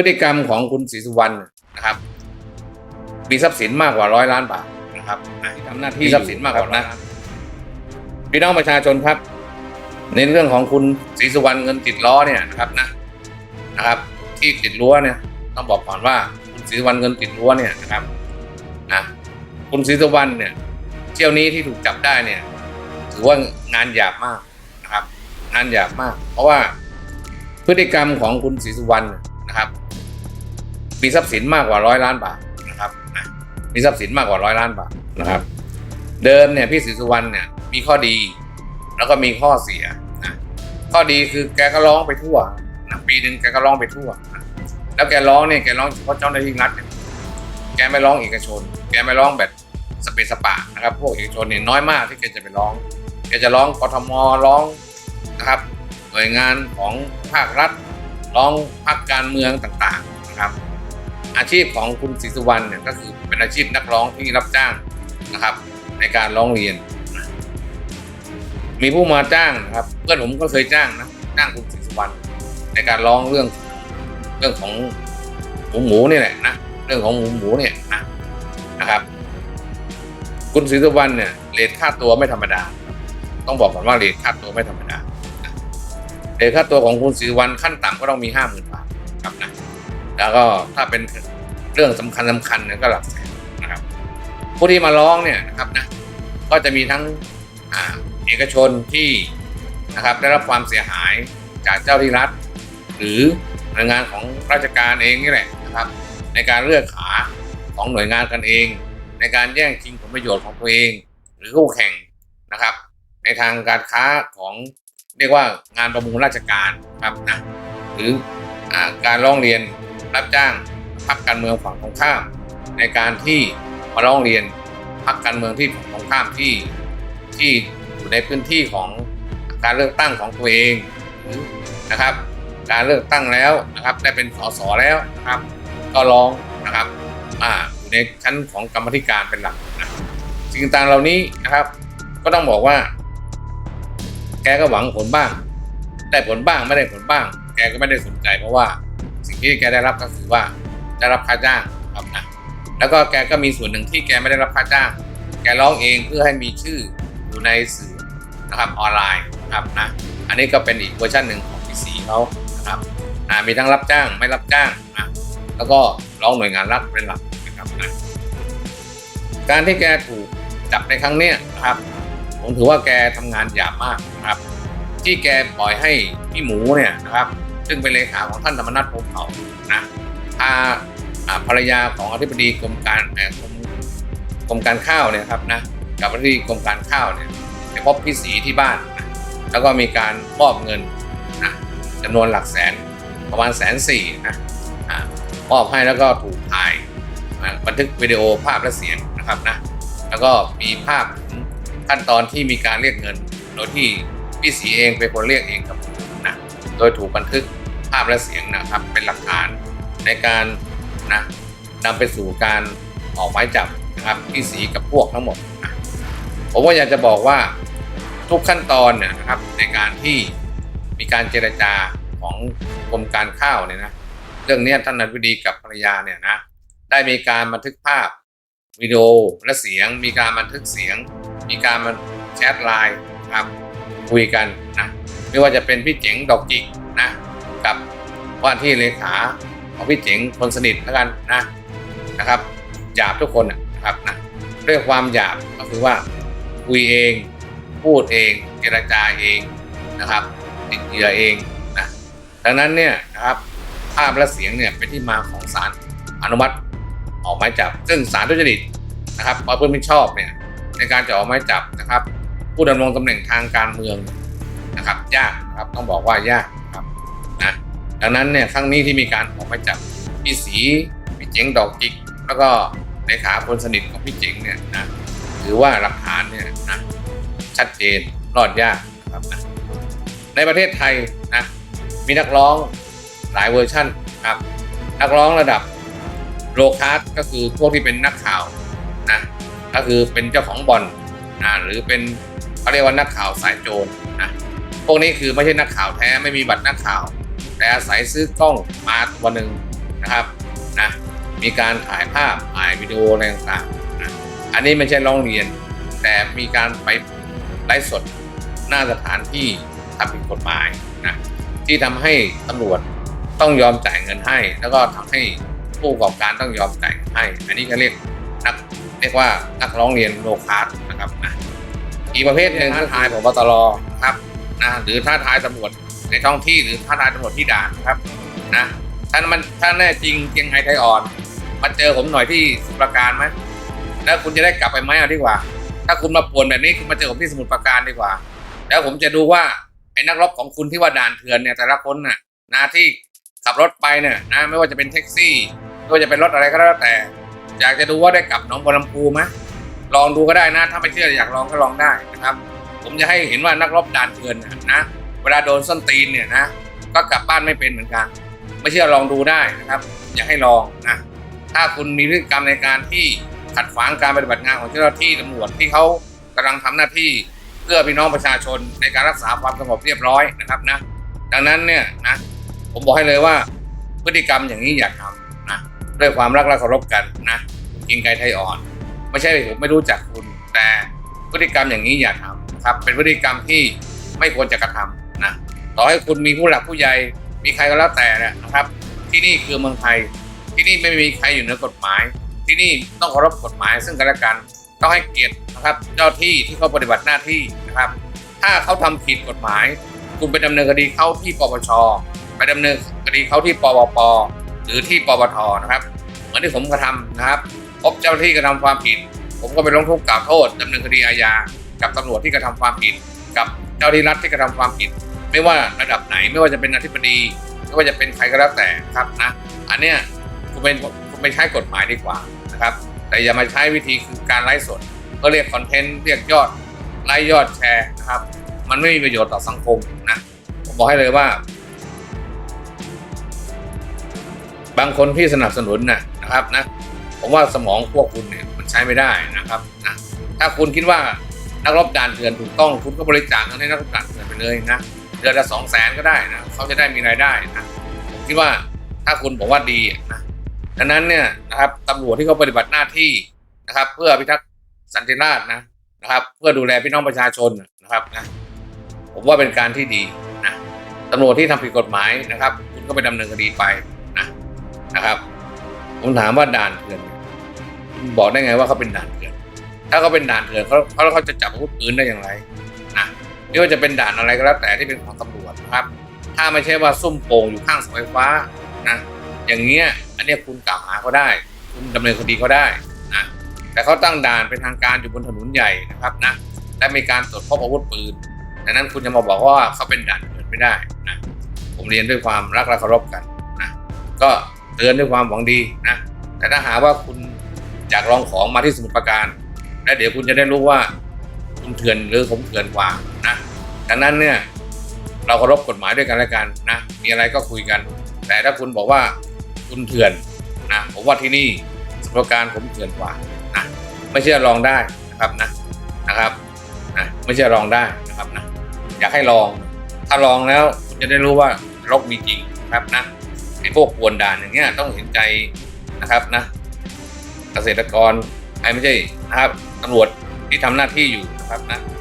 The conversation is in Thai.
พฤติกรรมของคุณศรีสุวรรณนะครับ มีทรัพย์สินมากกว่าร้อยล้านบาทนะครับอะทำหน้าที่ทรัพย์สินมากกว่านะพี่น้องประชาชนครับ ในเรื่องของคุณศรีสุวรรณเงินติดล้อเนี่ยนะครับนะนะครับ ที่ติดรั้วเนี่ยต้องบอกก่อนว่าคุณศรีสุวรรณเงินติดรั้วเนี่ยนะครับนะคุณศรีสุวรรณเนี่ยเที่ยวนี้ที่ถูกจับได้เนี่ย ถือว่างานหยาบมากนะครับ งานหยาบมาก เพราะว่าพฤติกรรมของคุณศรีสุวรรณนะครับ มีทรัพย์สินมากกว่าร้อยล้านบาทนะครับมีทรัพย์สินมากกว่าร้อยล้านบาทนะครับ เดิมเนี่ยพี่ศรีสุวรรณเนี่ยมีข้อดี แล้วก็มีข้อเสียนะข้อดีคือแกก็ร้องไปทั่วนะปีหนึ่งแกก็ร้องไปทั่วนะแล้วแกร้องเนี่ยแกร้องเฉพาะเจ้าหน้าที่รัฐแกไม่ร้องเอกชน แกไม่ร้องแบบสเปซสปะนะครับ พวกเอกชนเนี่ยน้อยมากที่แกจะไปร้องแกจะร้องกทมร้องนะครับหน่วยงานของภาครัฐร้องพรรคการเมืองต่างๆนะครับ อาชีพของคุณศรีสุวรรณเนี่ยก็คือเป็นอาชีพนักร้องที่รับจ้างนะครับ ในการร้องเรียน มีผู้มาจ้างนะครับเพื่อนผมก็เคยจ้างนะจ้างคุณศรีสุวรรณในการร้องเรื่องเรื่องของหมูหมูนี่แหละนะเรื่องของหมูหมูเนี่ยนะนะครับ คุณศรีสุวรรณเนี่ยเรทค่าตัวไม่ธรรมดา ต้องบอกก่อนว่าเรทค่าตัวไม่ธรรมดาเรทค่าตัวของคุณศรีสุวรรณขั้นต่ำก็ต้องมีห้าหมื่นบาท แล้วก็ถ้าเป็นเรื่องสำคัญสำคัญเนี่ยก็หลักแสนนะครับ ผู้ที่มาร้องเนี่ยนะครับนะก็จะมีทั้งอเอกชนที่นะครับได้รับความเสียหายจากเจ้าที่รัฐ หรือหน่วยงานของราชการเองนี่แหละนะครับ ในการเลือกขาของหน่วยงานกันเอง ในการแย่งชิงผลประโยชน์ของตัวเอง หรือคู่แข่งนะครับ ในทางการค้าของเรียกว่างานประมูลราชการครับนะหรืออการร้องเรียน รับจ้างพรรคการเมืองฝั่งตรงข้าม ในการที่มาร้องเรียนพรรคการเมืองที่ฝั่งตรงข้ามที่ที่อยู่ในพื้นที่ของการเลือกตั้งของตัวเองนะครับ การเลือกตั้งแล้วนะครับ ได้เป็นสสแล้วนะครับ ก็ร้องนะครับอ่าอยู่ในชั้นของกรรมธิการเป็นหลักนะสิ่งต่างเหล่านี้นะครับ ก็ต้องบอกว่า แกก็หวังผลบ้าง ได้ผลบ้างไม่ได้ผลบ้าง แกก็ไม่ได้สนใจเพราะว่า ที่แกได้รับก็คือว่าได้รับค่าจ้างครับนะแล้วก็แกก็มีส่วนหนึ่งที่แกไม่ได้รับค่าจ้าง แกร้องเองเพื่อให้มีชื่ออยู่ในสื่อนะครับออนไลน์นะครับนะอันนี้ก็เป็นอีกเวอร์ชันหนึ่งของพีซีเขานะครับมีทั้งรับจ้างไม่รับจ้างนะแล้วก็ร้องหน่วยงานรัฐเป็นหลักนะครับนะการที่แกถูกจับในครั้งเนี้ยนะครับผมถือว่าแกทำงานหยาบมากนะครับ ที่แกปล่อยให้พี่หมูเนี่ยนะครับ ซึ่งเป็นเลขาของท่านธรรมนัฐพรหมเผ่านะพาภรรยาของอธิบดีกรมการกรมกรมการข้าวเนี่ยครับนะกับอธิบดีกรมการข้าวเนี่ยไปพบพี่ศรีที่บ้านนะแล้วก็มีการมอบเงินนะจำนวนหลักแสนประมาณแสนสี่นะอ่ามอบให้แล้วก็ถูกถ่ายบันทึกวิดีโอภาพและเสียงนะครับนะแล้วก็มีภาพขั้นตอนที่มีการเรียกเงินโดยที่พี่ศรีเองเป็นคนเรียกเองกับนะโดยถูกบันทึก ภาพและเสียงนะครับ เป็นหลักฐานในการนะนำไปสู่การออกหมายจับนะครับพี่ศรีกับพวกทั้งหมดนะผมว่าอยากจะบอกว่าทุกขั้นตอนเนี่ยนะครับในการที่มีการเจรจาของกรมการข้าวเนี่ยนะเรื่องนี้ท่านนายวิดีกับภรรยาเนี่ยนะได้มีการบันทึกภาพวิดีโอและเสียง มีการบันทึกเสียง มีการมาแชทไลน์นะครับคุยกันนะไม่ว่าจะเป็นพี่เจ๋งดอกจิกนะ ว่าที่เลขาของพี่เจ๋งคนสนิทแล้วกันนะนะครับหยาบทุกคนนะครับนะเรื่องความหยาบก็คือว่าคุยเอง พูดเองเจรจาเองนะครับติดเหยื่อเองนะดังนั้นเนี่ยนะครับภาพและเสียงเนี่ยเป็นที่มาของศาลอนุมัติออกหมายจับ ซึ่งศาลทุจริตนะครับพอเพื่อนไม่ชอบเนี่ยในการจะออกหมายจับนะครับ ผู้ดำรงตำแหน่งทางการเมืองนะครับ ยากนะครับต้องบอกว่ายาก ดังนั้นเนี่ยครั้งนี้ที่มีการออกหมายจับพี่สีพี่เจ๋งดอกจิก แล้วก็เลขาคนสนิทของพี่เจ๋งเนี่ยนะถือว่าหลักฐานเนี่ยนะชัดเจนรอดยากนะครับนะในประเทศไทยนะมีนักร้องหลายเวอร์ชั่นครับนักร้องระดับโลคาสก็คือพวกที่เป็นนักข่าวนะก็คือเป็นเจ้าของบอลนะหรือเป็นเขาเรียกว่านักข่าวสายโจรนะพวกนี้คือไม่ใช่นักข่าวแท้ไม่มีบัตรนักข่าว แต่อาศัยซื้อกล้องมาวันหนึ่งนะครับนะมีการถ่ายภาพถ่ายวิดีโออะไรต่างๆนะอันนี้ไม่ใช่ร้องเรียน แต่มีการไปไลฟ์สดหน้าสถานที่ทำผิดกฎหมายนะที่ทำให้ตำรวจต้องยอมจ่ายเงินให้ แล้วก็ทำให้ผู้ประกอบการต้องยอมจ่ายเงินให้ อันนี้ก็เรียกนักเรียกว่านักร้องเรียนโลคาสนะครับนะอีกประเภทหนึ่งท้าทายผมตรนะครับนะหรือท้าทายตำรวจ ในท้องที่หรือท้าทายตำรวจที่ด่านนะครับนะถ้ามันถ้าแน่จริงเจียงไฮไทยอ่อน มาเจอผมหน่อยที่สมุทรปราการไหมแล้วคุณจะได้กลับไปไหมเอาดีกว่า ถ้าคุณมาป่วนแบบนี้คุณมาเจอผมที่สมุทรปราการดีกว่า แล้วผมจะดูว่าไอ้นักรบของคุณที่ว่าด่านเถื่อนเนี่ยแต่ละคนน่ะนะที่ขับรถไปเนี่ยนะไม่ว่าจะเป็นแท็กซี่ไม่ว่าจะเป็นรถอะไรก็แล้วแต่ อยากจะดูว่าได้กลับหนองบัวลำพูไหมลองดูก็ได้นะ ถ้าไม่เชื่ออยากลองก็ลองได้นะครับ ผมจะให้เห็นว่านักรบด่านเถื่อนนะ เวลาโดนส้นตีนเนี่ยนะ ก็กลับบ้านไม่เป็นเหมือนกัน ไม่เชื่อลองดูได้นะครับ อยากให้ลองนะ ถ้าคุณมีพฤติกรรมในการที่ขัดขวางการปฏิบัติงานของเจ้าหน้าที่ตำรวจที่เขากำลังทำหน้าที่เพื่อพี่น้องประชาชนในการรักษาความสงบเรียบร้อยนะครับนะ ดังนั้นเนี่ยนะ ผมบอกให้เลยว่า พฤติกรรมอย่างนี้อย่าทำนะด้วยความรักและเคารพกันนะกินไก่ไทยอ่อน ไม่ใช่ผมไม่รู้จักคุณแต่พฤติกรรมอย่างนี้อย่าทำครับเป็นพฤติกรรมที่ไม่ควรจะกระทำ นะต่อให้คุณมีผู้หลักผู้ใหญ่มีใครก็แล้วแต่นะครับ ที่นี่คือเมืองไทย ที่นี่ไม่มีใครอยู่เหนือกฎหมาย ที่นี่ต้องเคารพกฎหมาย ซึ่งกันและกันต้องให้เกียรตินะครับ เจ้าที่ที่เขาปฏิบัติหน้าที่นะครับ ถ้าเขาทำผิดกฎหมาย คุณไปดำเนินคดีเขาที่ปปชไปดำเนินคดีเขาที่ปปปหรือที่ปปทนะครับเหมือนที่ผมกระทำนะครับพบเจ้าหน้าที่กระทำความผิด ผมก็ไปร้องทุกข์กล่าวโทษดำเนินคดีอาญากับตำรวจที่กระทำความผิด กับเจ้าหน้าที่รัฐที่กระทำความผิด ไม่ว่าระดับไหนไม่ว่าจะเป็นอธิบดีไม่ว่าจะเป็นใครก็แล้วแต่ครับนะอันเนี้ยคุณเป็นคุณไปใช้กฎหมายดีกว่านะครับ แต่อย่ามาใช้วิธีคือการไลฟ์สดเพื่อเรียกคอนเทนต์เรียกยอดไลค์ยอดแชร์นะครับ มันไม่มีประโยชน์ต่อสังคมนะผมบอกให้เลยว่า บางคนที่สนับสนุนนะนะครับนะผมว่าสมองพวกคุณเนี่ยมันใช้ไม่ได้นะครับนะถ้าคุณคิดว่านักรบด่านเถื่อนถูกต้องคุณก็บริจาคเงินให้นักรบด่านเถื่อนไปเลยนะ เดือนละสองแสนก็ได้นะเขาจะได้มีรายได้นะผมคิดว่าถ้าคุณบอกว่าดีนะดังนั้นเนี่ยนะครับตำรวจที่เขาปฏิบัติหน้าที่นะครับ เพื่อพิทักษ์สันติราษฎร์นะนะครับ เพื่อดูแลพี่น้องประชาชนนะครับนะผมว่าเป็นการที่ดีนะตำรวจที่ทำผิดกฎหมายนะครับ คุณก็ไปดำเนินคดีไปนะนะครับผมถามว่าด่านเถื่อนบอกได้ไงว่าเขาเป็นด่านเถื่อนถ้าเขาเป็นด่านเถื่อนเขาเขาจะจับอาวุธปืนได้อย่างไร ไม่ว่าจะเป็นด่านอะไรก็แล้วแต่ที่เป็นของตำรวจนะครับ ถ้าไม่ใช่ว่าซุ่มโป่งอยู่ข้างเสาไฟฟ้านะอย่างเงี้ยอันนี้คุณกล่าวหาเขาได้ คุณดำเนินคดีเขาได้นะแต่เขาตั้งด่านเป็นทางการอยู่บนถนนใหญ่นะครับนะและมีการตรวจพบอาวุธปืนดังนั้นคุณจะมาบอกว่าเขาเป็นด่านเถื่อนไม่ได้นะผมเรียนด้วยความรักและเคารพกันนะก็เตือนด้วยความหวังดีนะแต่ถ้าหากว่าคุณอยากลองของมาที่สมุทรปราการ และเดี๋ยวคุณจะได้รู้ว่า เถื่อนหรือผมเถื่อนกว่านะดังนั้นเนี่ยเราเคารพกฎหมายด้วยกันและกันนะมีอะไรก็คุยกัน แต่ถ้าคุณบอกว่าคุณเถื่อนนะผมว่าที่นี่สมุทรปราการผมเถื่อนกว่านะไม่เชื่อลองได้นะครับนะนะครับนะไม่เชื่อลองได้นะครับนะอยากให้ลอง ถ้าลองแล้วคุณจะได้รู้ว่ารกมีจริงนะครับนะไอ้พวกกวนด่านอย่างเงี้ยต้องเห็นใจนะครับนะ เกษตรกรไอ้ไม่ใช่นะครับตำรวจที่ทำหน้าที่อยู่ ครับนะ